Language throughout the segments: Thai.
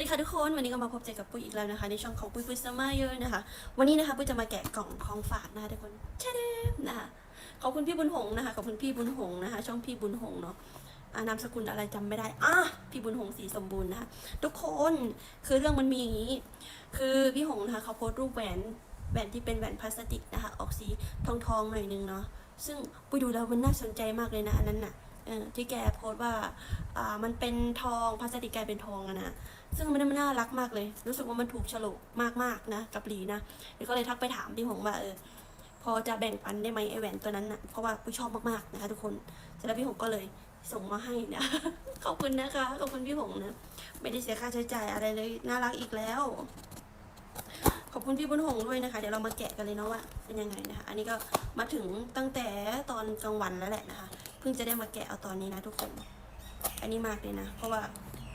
วัสดีค่ะทุกคน วันนี้ก็มาพบเจอกับปุ้ยอีกแล้วนะคะ ในช่องของปุ้ยปุ้ยซัมเมอร์เยอะนะคะ วันนี้นะคะปุ้ยจะมาแกะกล่องของฝากนะคะทุกคนชเดมนะคะขอบคุณพี่บุญหงนะคะขอบคุณพี่บุญหงนะคะ ช่องพี่บุญหงเนาะอานามสกุลอะไรจำไม่ได้อะพี่บุญหงสีสมบูรณ์นะคะทุกคนคือเรื่องมันมีอย่างนี้ คือพี่หงนะคะเขาโพสต์รูปแหวนแหวนที่เป็นแหวนพลาสติกนะคะ ออกสีทองๆหน่อยนึงเนาะซึ่งปุ้ยดูแล้วมันน่าสนใจมากเลยนะอันนั้นน่ะ ที่แกโพสต์ว่าอ่ามันเป็นทองพลาสติกกลายเป็นทองอะนะซึ่งมันน่ารักมากเลย รู้สึกว่ามันถูกฉลกมากๆนะ กับหลีนะเดี๋ยวก็เลยทักไปถามพี่หงว่าเออพอจะแบ่งปันได้ไหมไอแหวนตัวนั้นนะเพราะว่าผู้ชอบมากๆนะคะทุกคนเสร็จแล้วพี่หงก็เลยส่งมาให้นะขอบคุณนะคะขอบคุณพี่หงนะไม่ได้เสียค่าใช้จ่ายอะไรเลยน่ารักอีกแล้ว ขอบคุณพี่บุญหงด้วยนะคะ เดี๋ยวเรามาแกะกันเลยเนาะว่าเป็นยังไงนะคะ อันนี้ก็มาถึงตั้งแต่ตอนกลางวันแล้วแหละนะคะ เพิ่งจะได้มาแกะเอาตอนนี้นะทุกคน อันนี้มากเลยนะ เพราะว่า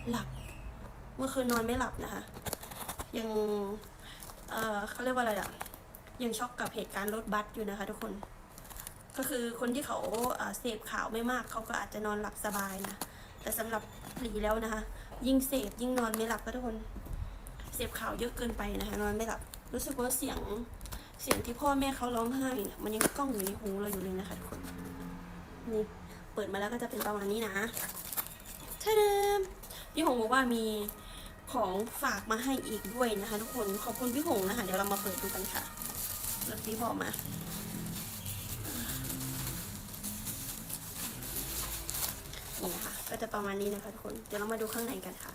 หลับ เมื่อคืนนอนไม่หลับนะคะ ยัง เออเขาเรียกว่าอะไรอะยังช็อกกับเหตุการณ์รถบัสอยู่นะคะ ทุกคน ก็คือคนที่เขาเสพข่าวไม่มากเขาก็อาจจะนอนหลับสบายนะ แต่สำหรับหลีแล้วนะคะ ยิ่งเสพยิ่งนอนไม่หลับก็ทุกคน เสพข่าวเยอะเกินไปนะคะ นอนไม่หลับ รู้สึกว่าเสียงเสียงที่พ่อแม่เขาร้องไห้เนี่ยมันยังก้องอยู่ในหูเราอยู่เลยนะคะทุกคน นี่เปิดมาแล้วก็จะเป็นประมาณนี้นะท่าเดิมพี่หงบอกว่ามีของฝากมาให้อีกด้วยนะคะ ทุกคนขอบคุณพี่หงนะคะ เดี๋ยวเรามาเปิดดูกันค่ะแล้วพี่บอกมานี่นะคะก็จะประมาณนี้นะคะทุกคน เดี๋ยวเรามาดูข้างในกันค่ะ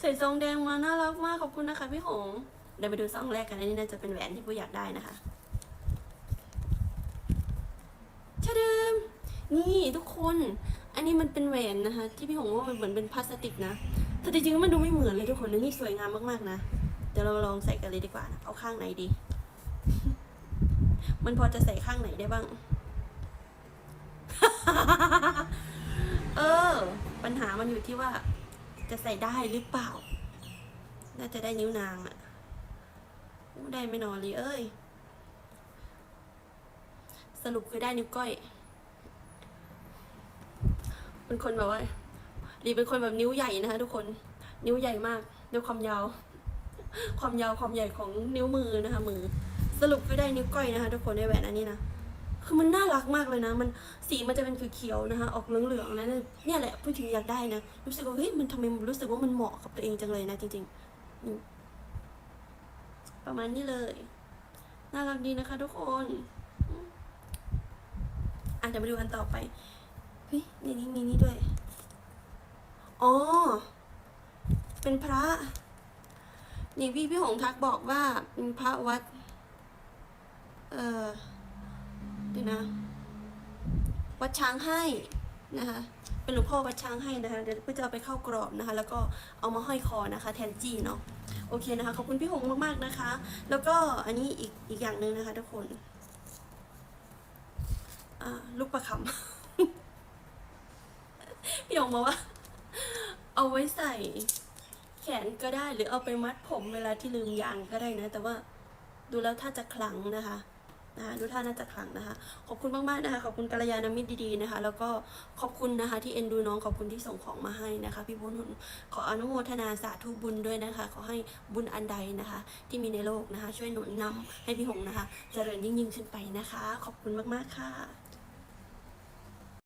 ใส่ซองแดงมาน่ารักมากขอบคุณนะคะพี่หง เดี๋ยวไปดูซองแรกกันอันนี้น่าจะเป็นแหวนที่ผู้อยากได้นะคะชะเดิมนี่ทุกคน อันนี้มันเป็นแหวนนะคะ ที่พี่หงว่ามันเหมือนเป็นพลาสติกนะ แต่จริงๆมันดูไม่เหมือนเลยทุกคนแล้วนี่สวยงามมากๆนะ เดี๋ยวเราลองใส่กันเลยดีกว่านะ เอาข้างไหนดี มันพอจะใส่ข้างไหนได้บ้าง เออ ปัญหามันอยู่ที่ว่าจะใส่ได้หรือเปล่า น่าจะได้นิ้วนางอะ ได้ไม่นอนเลยเอ้ย สรุปคือได้นิ้วก้อยเป็นคนแบบว่าลีเป็นคนแบบนิ้วใหญ่นะคะทุกคน นิ้วใหญ่มากด้วยความยาว ความยาวความใหญ่ของนิ้วมือนะคะ มือ สรุปคือได้นิ้วก้อยนะคะ ทุกคนในแหวนอันนี้นะคือมันน่ารักมากเลยนะ มันสีมันจะเป็นเขียวๆนะคะ ออกเหลืองๆนะเนี่ยแหละผู้ถึงอยากได้นะ รู้สึกว่าเฮ้ยมันทำไมรู้สึกว่ามันเหมาะกับตัวเองจังเลยนะจริงๆ ประมาณนี้เลย น่ารักดีนะคะทุกคนอืมอะมาดูกันต่อไปเฮ้ยในนี้มีนี่ด้วย อ๋อ เป็นพระนี่พี่พี่หงทักบอกว่าเป็นพระวัด เออเดี๋ยวนะ วัดช้างให้ นะคะเป็นหลวงพ่อวัดช้างให้นะคะ เดี๋ยวเพื่อจะเอาไปเข้ากรอบนะคะ แล้วก็เอามาห้อยคอนะคะ แทนจี้เนาะโอเคนะคะขอบคุณพี่หงมากๆนะคะ แล้วก็อันนี้อีกอีกอย่างหนึ่งนะคะ ทุกคนลูกประคำพี่หงบอกว่า เอาไว้ใส่แขนก็ได้หรือเอาไปมัดผมเวลาที่ลืมยางก็ได้นะ แต่ว่าดูแล้วถ้าจะขลังนะคะ นะคะดูท่าน่าจะขลังนะคะ ขอบคุณมากๆนะคะ ขอบคุณกัลยาณมิตรดีๆนะคะ แล้วก็ขอบคุณนะคะ ที่เอ็นดูน้องขอบคุณที่ส่งของมาให้นะคะ พี่บุญขออนุโมทนาสาธุบุญด้วยนะคะ ขอให้บุญอันใดนะคะ ที่มีในโลกนะคะ ช่วยหนุนนำให้พี่หงนะคะ เจริญยิ่งยิ่งๆขึ้นไปนะคะ ขอบคุณมากๆค่ะ